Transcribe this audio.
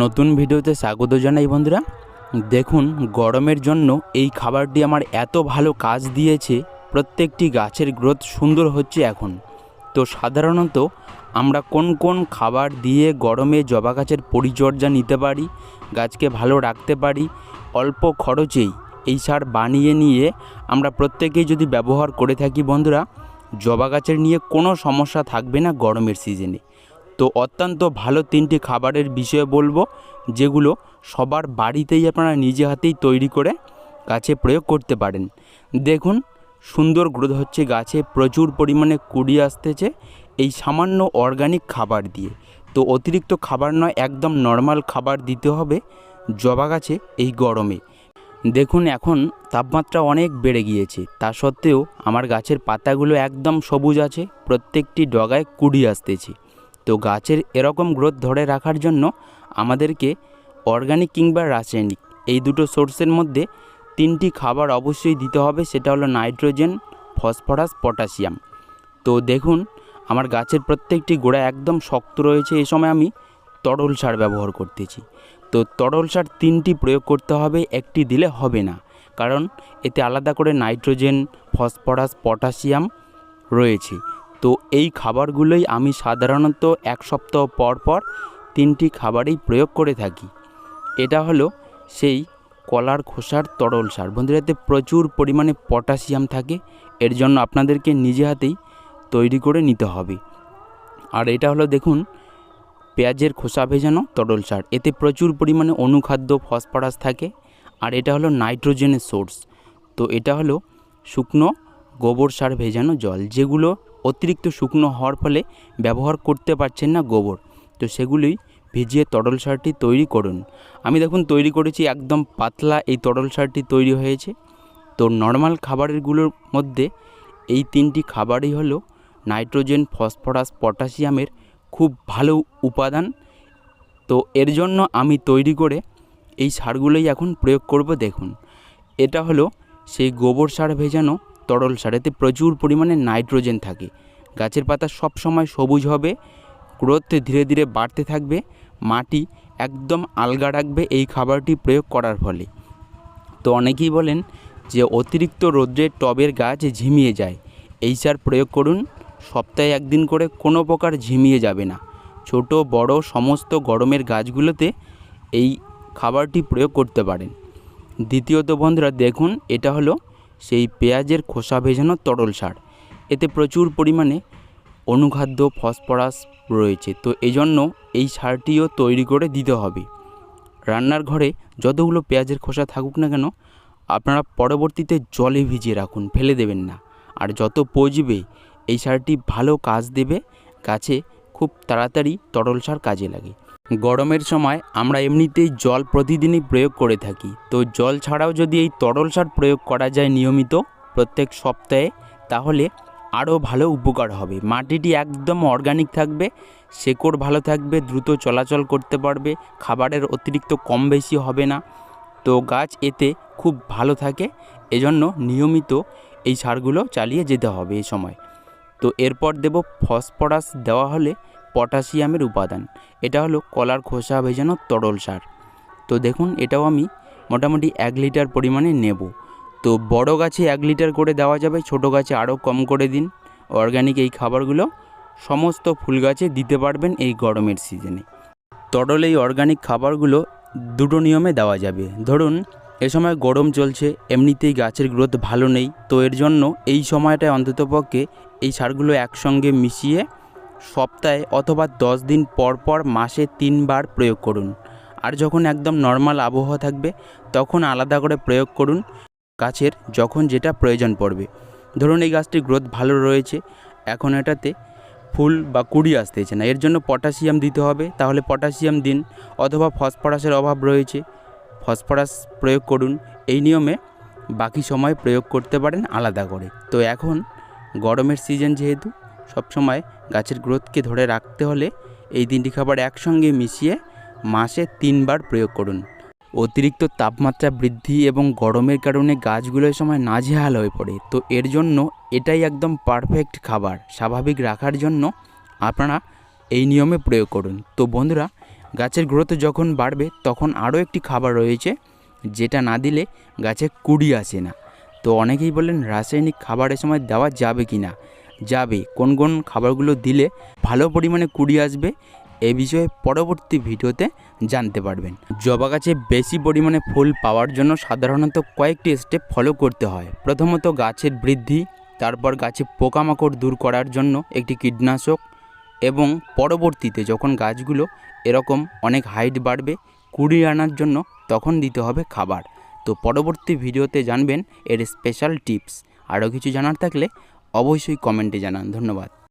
নতুন ভিডিওতে স্বাগত জানাই বন্ধুরা। দেখুন, গরমের জন্য এই খাবারটি আমার এত ভালো কাজ দিয়েছে, প্রত্যেকটি গাছের গ্রোথ সুন্দর হচ্ছে এখন। তো সাধারণত আমরা কোন কোন খাবার দিয়ে গরমে জবা গাছের পরিচর্যা নিতে পারি, গাছকে ভালো রাখতে পারি, অল্প খরচেই এই সার বানিয়ে নিয়ে আমরা প্রত্যেকেই যদি ব্যবহার করে থাকি বন্ধুরা, জবা গাছের নিয়ে কোনো সমস্যা থাকবে না গরমের সিজনে। তো অত্যন্ত ভালো তিনটি খাবারের বিষয়ে বলব, যেগুলো সবার বাড়িতেই আপনারা নিজে হাতেই তৈরি করে গাছে প্রয়োগ করতে পারেন। দেখুন, সুন্দর গ্রোথ হচ্ছে গাছে প্রচুর পরিমাণে কুড়ি আসতেছে, এই সামান্য অর্গানিক খাবার দিয়ে। তো অতিরিক্ত খাবার নয়, একদম নর্মাল খাবার দিতে হবে জবা গাছে এই গরমে। দেখুন, এখন তাপমাত্রা অনেক বেড়ে গিয়েছে, তা সত্ত্বেও আমার গাছের পাতাগুলো একদম সবুজ আছে, প্রত্যেকটি ডগায় কুড়ি আসতেছে। তো গাছের এরকম গ্রোথ ধরে রাখার জন্য আমাদেরকে অর্গানিক কিংবা রাসায়নিক এই দুটো সোর্সের মধ্যে তিনটি খাবার অবশ্যই দিতে হবে, সেটা হলো নাইট্রোজেন ফসফরাস পটাশিয়াম তো দেখুন, আমার গাছের প্রত্যেকটি গোড়া একদম শক্ত রয়েছে এই সময় আমি তরল সার ব্যবহার করতেছি। তো তরল সার তিনটি প্রয়োগ করতে হবে, একটি দিলে হবে না। কারণ এতে আলাদা করে নাইট্রোজেন ফসফরাস পটাশিয়াম রয়েছে। তো এই খাবারগুলোই আমি সাধারণত এক সপ্তাহ পর পর তিনটি খাবারই প্রয়োগ করে থাকি। এটা হলো সেই কলার খোসার তরল সার। বন্ধুরা, এতে প্রচুর পরিমাণে পটাশিয়াম থাকে। এর জন্য আপনাদেরকে নিজে হাতেই তৈরি করে নিতে হবে। আর এটা হলো দেখুন, পেঁয়াজের খোসা ভেজানো তরল সার। এতে প্রচুর পরিমাণে অনুখাদ্য, ফসফরাস থাকে। আর এটা হলো নাইট্রোজেনের সোর্স। তো এটা হলো শুকনো গোবর সার ভেজানো জল, যেগুলো অতিরিক্ত শুকনো হওয়ার ফলে ব্যবহার করতে পারছেন না গোবর। তো সেগুলোই ভিজিয়ে তরল সারটি তৈরি করুন। আমি দেখুন তৈরি করেছি একদম পাতলা এই তরল সারটি তৈরি হয়েছে। তো নর্মাল খাবারেরগুলোর মধ্যে এই তিনটি খাবারই হলো নাইট্রোজেন, ফসফরাস, পটাশিয়ামের খুব ভালো উপাদান। তো এর জন্য আমি তৈরি করে এই সারগুলোই এখন প্রয়োগ করব দেখুন। এটা হলো সেই গোবর সার ভেজানো তরল সার এতে প্রচুর পরিমাণে নাইট্রোজেন থাকে। গাছের পাতা সব সময় সবুজ হবে, গ্রোথ ধীরে ধীরে বাড়তে থাকবে, মাটি একদম আলগা রাখবে এই খাবারটি প্রয়োগ করার ফলে। তো অনেকেই বলেন যে অতিরিক্ত রোদ্রে টবের গাছ ঝিমিয়ে যায়। এই সার প্রয়োগ করুন, সপ্তাহে একদিন করে কোনো প্রকার ঝিমিয়ে যাবে না। ছোট, বড়, সমস্ত গরমের গাছগুলোতে এই খাবারটি প্রয়োগ করতে পারেন। দ্বিতীয়ত বন্ধুরা, দেখুন, এটা হলো সেই পেঁয়াজের খোসা ভেজানো তরল সার। এতে প্রচুর পরিমাণে অনুখাদ্য, ফসফরাস রয়েছে। তো এই জন্য এই সারটিও তৈরি করে দিতে হবে। রান্নার ঘরে যতগুলো পেঁয়াজের খোসা থাকুক না কেন, আপনারা পরবর্তীতে জলে ভিজিয়ে রাখুন, ফেলে দেবেন না। আর যত পচবে, এই সারটি ভালো কাজ দেবে। গাছে খুব তাড়াতাড়ি তরল সার কাজে লাগে। গরমের সময় আমরা এমনিতেই জল প্রতিদিনই প্রয়োগ করে থাকি। তো জল ছাড়াও যদি এই তরল সার প্রয়োগ করা যায় নিয়মিত প্রত্যেক সপ্তাহে, তাহলে আরও ভালো উপকার হবে। মাটিটি একদম অর্গানিক থাকবে, শেকড় ভালো থাকবে, দ্রুত চলাচল করতে পারবে, খাবারের অতিরিক্ত কম বেশি হবে না। তো গাছ এতে খুব ভালো থাকে, এজন্য নিয়মিত এই সারগুলো চালিয়ে যেতে হবে এই সময়। তো এরপর দেব ফসফরাস দেওয়া হলে পটাশিয়ামের উপাদান। এটা হলো কলার খোসা ভেজানো তরল সার। তো দেখুন, এটাও আমি মোটামুটি এক লিটার পরিমাণে নেব। তো বড় গাছে এক লিটার করে দেওয়া যাবে, ছোট গাছে আরও কম করে দিন। অর্গানিক এই খাবারগুলো সমস্ত ফুল গাছে দিতে পারবেন এই গরমের সিজনে তরল এই অর্গানিক খাবারগুলো দুটো নিয়মে দেওয়া যাবে। ধরুন, এ সময় গরম চলছে, এমনিতেই গাছের গ্রোথ ভালো নেই। তো এর জন্য এই সময়টায় অন্ততপক্ষে এই সারগুলো একসঙ্গে মিশিয়ে সপ্তাহে অথবা দশ দিন পর পর মাসে তিনবার প্রয়োগ করুন। আর যখন একদম নর্মাল আবহাওয়া থাকবে, তখন আলাদা করে প্রয়োগ করুন গাছের যখন যেটা প্রয়োজন পড়বে। ধরুন এই গাছটির গ্রোথ ভালো রয়েছে, এখন এটাতে ফুল বা কুড়ি আসতেছে না। এর জন্য পটাশিয়াম দিতে হবে, তাহলে পটাশিয়াম দিন অথবা ফসফরাসের অভাব রয়েছে, ফসফরাস প্রয়োগ করুন। এই নিয়মে বাকি সময় প্রয়োগ করতে পারেন আলাদা করে। তো এখন গরমের সিজন যেহেতু সবসময় গাছের গ্রোথকে ধরে রাখতে হলে এই তিনটি খাবার একসঙ্গে মিশিয়ে মাসে তিনবার প্রয়োগ করুন। অতিরিক্ত তাপমাত্রা বৃদ্ধি এবং গরমের কারণে গাছগুলো সময় নাজেহাল হয়ে পড়ে। তো এর জন্য এটাই একদম পারফেক্ট খাবার, স্বাভাবিক রাখার জন্য আপনারা এই নিয়মে প্রয়োগ করুন। তো বন্ধুরা, গাছের গ্রোথ যখন বাড়বে তখন আরও একটি খাবার রয়েছে যেটা না দিলে গাছে কুড়ি আসে না। তো অনেকেই বলেন রাসায়নিক খাবারের সময় দেওয়া যাবে কি না? যাবে, কোন কোন খাবারগুলো দিলে ভালো পরিমাণে কুড়ি আসবে, এ বিষয়ে পরবর্তী ভিডিওতে জানতে পারবেন। জবা গাছে বেশি পরিমাণে ফুল পাওয়ার জন্য সাধারণত কয়েকটি স্টেপ ফলো করতে হয়। প্রথমত গাছের বৃদ্ধি, তারপর গাছে পোকামাকড় দূর করার জন্য একটি কীটনাশক এবং পরবর্তীতে যখন গাছগুলো এরকম অনেক হাইট বাড়বে, কুড়ি আনার জন্য তখন দিতে হবে খাবার। তো পরবর্তী ভিডিওতে জানবেন এর স্পেশাল টিপস আরও কিছু জানার থাকলে অবশ্যই কমেন্টে জানান। ধন্যবাদ।